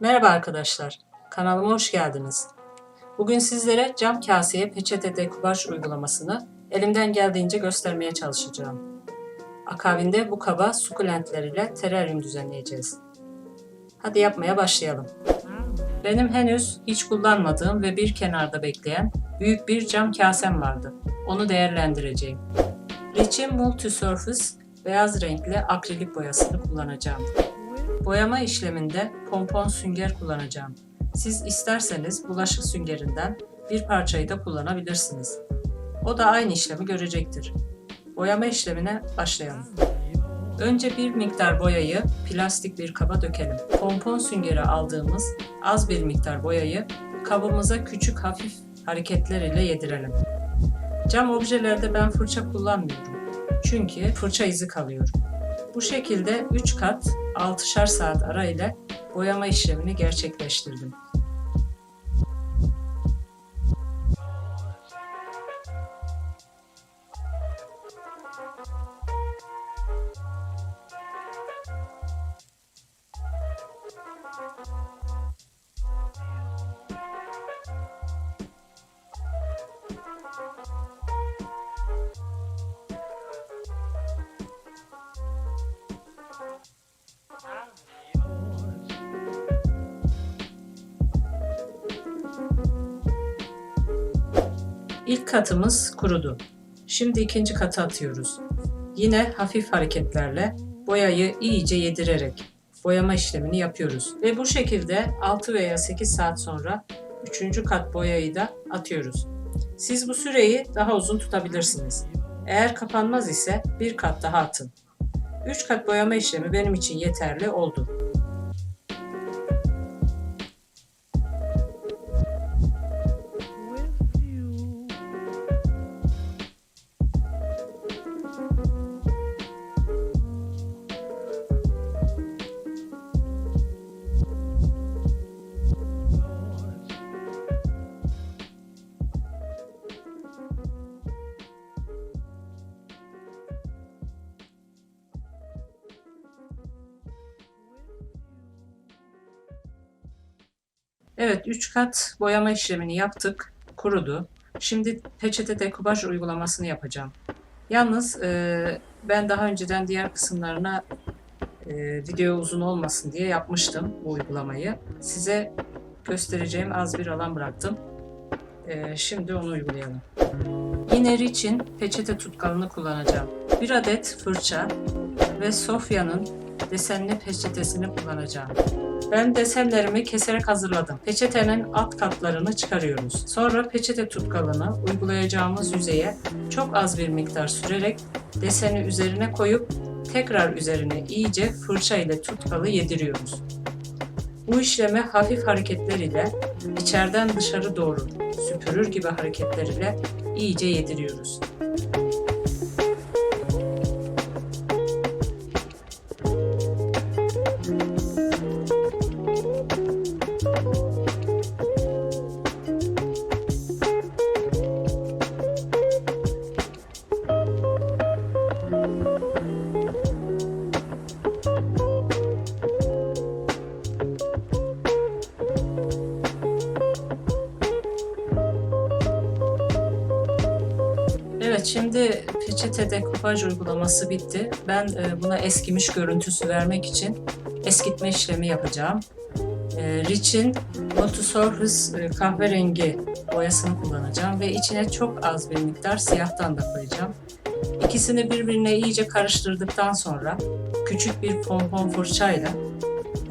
Merhaba arkadaşlar, kanalıma hoş geldiniz. Bugün sizlere cam kaseye peçete dekupaj uygulamasını elimden geldiğince göstermeye çalışacağım. Akabinde bu kaba sukulentler ile teraryum düzenleyeceğiz. Hadi yapmaya başlayalım. Benim henüz hiç kullanmadığım ve bir kenarda bekleyen büyük bir cam kasem vardı. Onu değerlendireceğim. Rich'in Multisurface beyaz renkli akrilik boyasını kullanacağım. Boyama işleminde pompon sünger kullanacağım. Siz isterseniz bulaşık süngerinden bir parçayı da kullanabilirsiniz. O da aynı işlemi görecektir. Boyama işlemine başlayalım. Önce bir miktar boyayı plastik bir kaba dökelim. Pompon süngeri aldığımız az bir miktar boyayı kabımıza küçük hafif hareketler ile yedirelim. Cam objelerde ben fırça kullanmıyorum. Çünkü fırça izi kalıyor. Bu şekilde 3 kat 6'şar saat ara ile boyama işlemini gerçekleştirdim. İlk katımız kurudu. Şimdi ikinci katı atıyoruz. Yine hafif hareketlerle boyayı iyice yedirerek boyama işlemini yapıyoruz. Ve bu şekilde 6 veya 8 saat sonra üçüncü kat boyayı da atıyoruz. Siz bu süreyi daha uzun tutabilirsiniz. Eğer kapanmaz ise bir kat daha atın. 3 kat boyama işlemi benim için yeterli oldu. Evet 3 kat boyama işlemini yaptık. Kurudu. Şimdi peçete dekupaj uygulamasını yapacağım. Yalnız e, ben daha önceden diğer kısımlarına e, video uzun olmasın diye yapmıştım bu uygulamayı. Size göstereceğim az bir alan bıraktım. E, şimdi onu uygulayalım. Yine için peçete tutkalını kullanacağım. Bir adet fırça ve Sofya'nın desenli peçetesini kullanacağım. Ben desenlerimi keserek hazırladım. Peçetenin alt katlarını çıkarıyoruz. Sonra peçete tutkalını uygulayacağımız yüzeye çok az bir miktar sürerek deseni üzerine koyup tekrar üzerine iyice fırça ile tutkalı yediriyoruz. Bu işlemi hafif hareketler ile içeriden dışarı doğru süpürür gibi hareketler ile iyice yediriyoruz. Şimdi peçete dekupaj uygulaması bitti. Ben e, buna eskimiş görüntüsü vermek için eskitme işlemi yapacağım. E, Rich'in Multisurface kahverengi boyasını kullanacağım ve içine çok az bir miktar siyahtan da koyacağım. İkisini birbirine iyice karıştırdıktan sonra küçük bir pompon fırçayla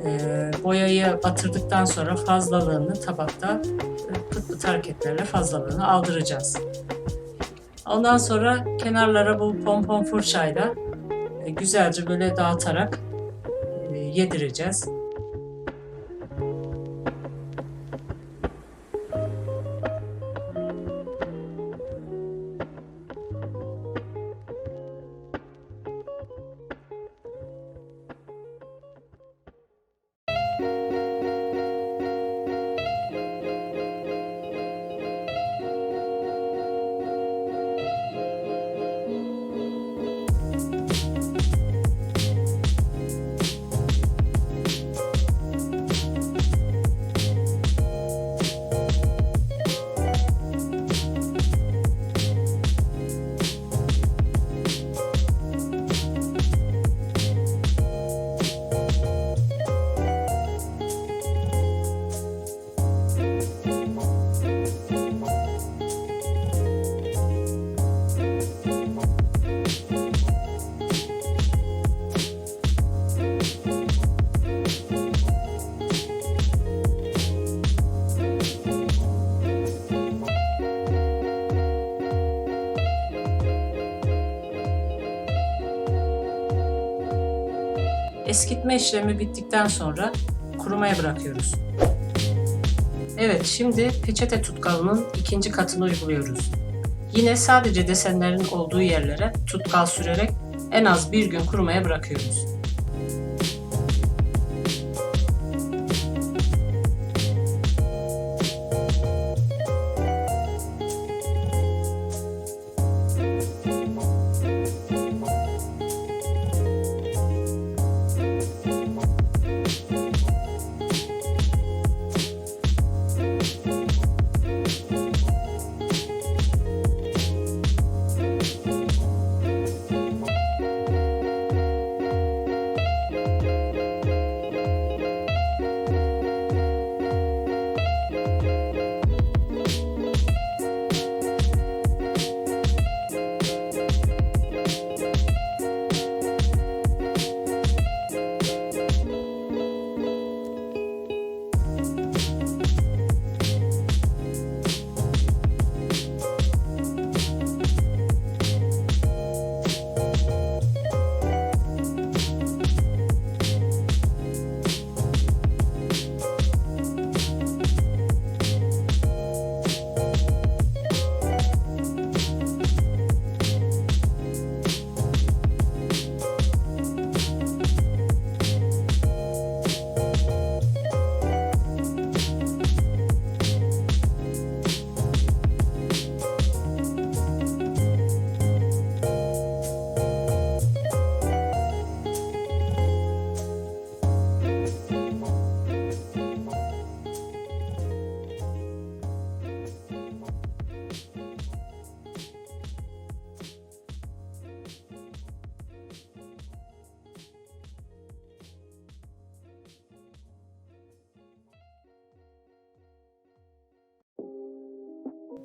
e, boyayı batırdıktan sonra fazlalığını tabakta pıt pıt hareketlerle fazlalığını aldıracağız. Ondan sonra kenarlara bu pompon fırçayla e, güzelce böyle dağıtarak e, yedireceğiz. Eskitme işlemi bittikten sonra kurumaya bırakıyoruz. Evet, şimdi peçete tutkalının ikinci katını uyguluyoruz. Yine sadece desenlerin olduğu yerlere tutkal sürerek en az bir gün kurumaya bırakıyoruz.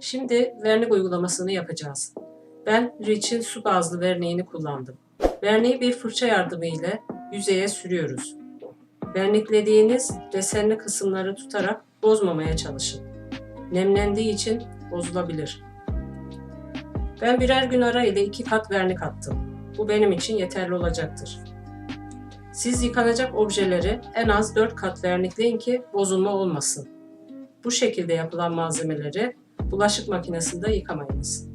Şimdi vernik uygulamasını yapacağız. Ben Rich'in su bazlı verniğini kullandım. Verniği bir fırça yardımı ile yüzeye sürüyoruz. Verniklediğiniz desenli kısımları tutarak bozmamaya çalışın. Nemlendiği için bozulabilir. Ben birer gün ara ile iki kat vernik attım. Bu benim için yeterli olacaktır. Siz yıkanacak objeleri en az 4 kat vernikleyin ki bozulma olmasın. Bu şekilde yapılan malzemeleri bulaşık makinesinde yıkamayınız.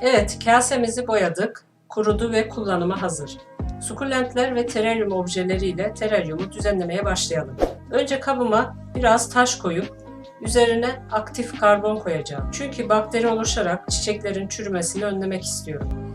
Evet, kasemizi boyadık, kurudu ve kullanıma hazır. Sukulentler ve teraryum objeleriyle teraryumu düzenlemeye başlayalım. Önce kabıma biraz taş koyup üzerine aktif karbon koyacağım. Çünkü bakteri oluşarak çiçeklerin çürümesini önlemek istiyorum.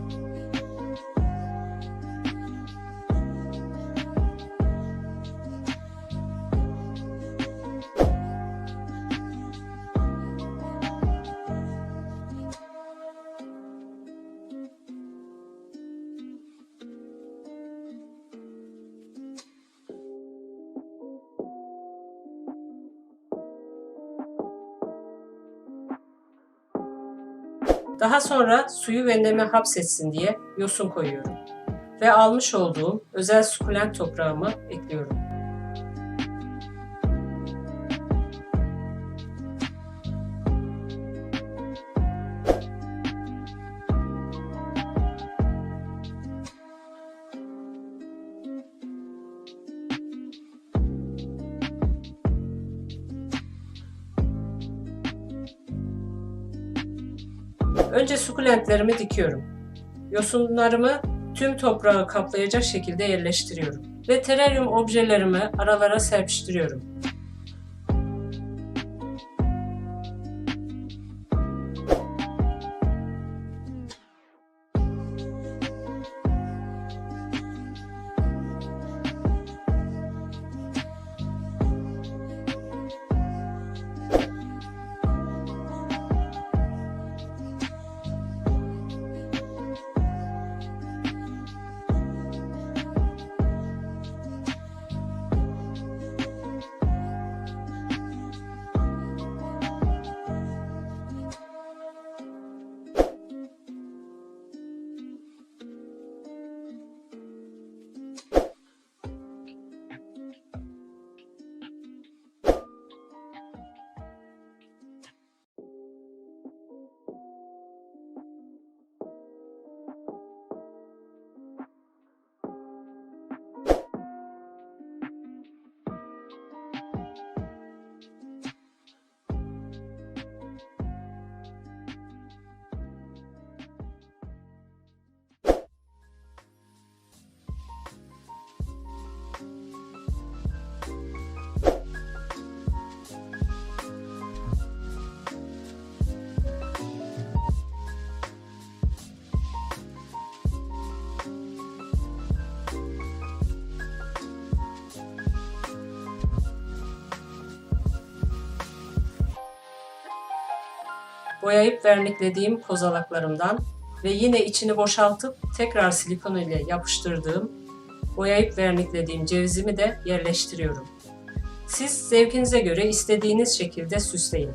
Daha sonra suyu ve nemi hapsetsin diye yosun koyuyorum. Ve almış olduğum özel sukulent toprağımı ekliyorum. Önce sukulentlerimi dikiyorum. Yosunlarımı tüm toprağı kaplayacak şekilde yerleştiriyorum. Ve teraryum objelerimi aralara serpiştiriyorum. Boyayıp verniklediğim kozalaklarımdan ve yine içini boşaltıp tekrar silikon ile yapıştırdığım, boyayıp verniklediğim cevizimi de yerleştiriyorum. Siz zevkinize göre istediğiniz şekilde süsleyin.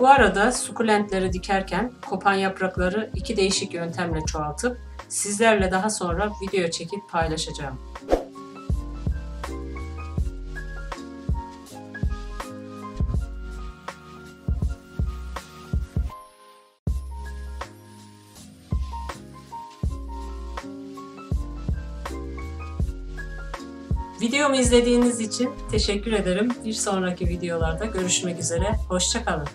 Bu arada sukulentleri dikerken kopan yaprakları iki değişik yöntemle çoğaltıp sizlerle daha sonra video çekip paylaşacağım. Videomu izlediğiniz için teşekkür ederim. Bir sonraki videolarda görüşmek üzere. Hoşçakalın.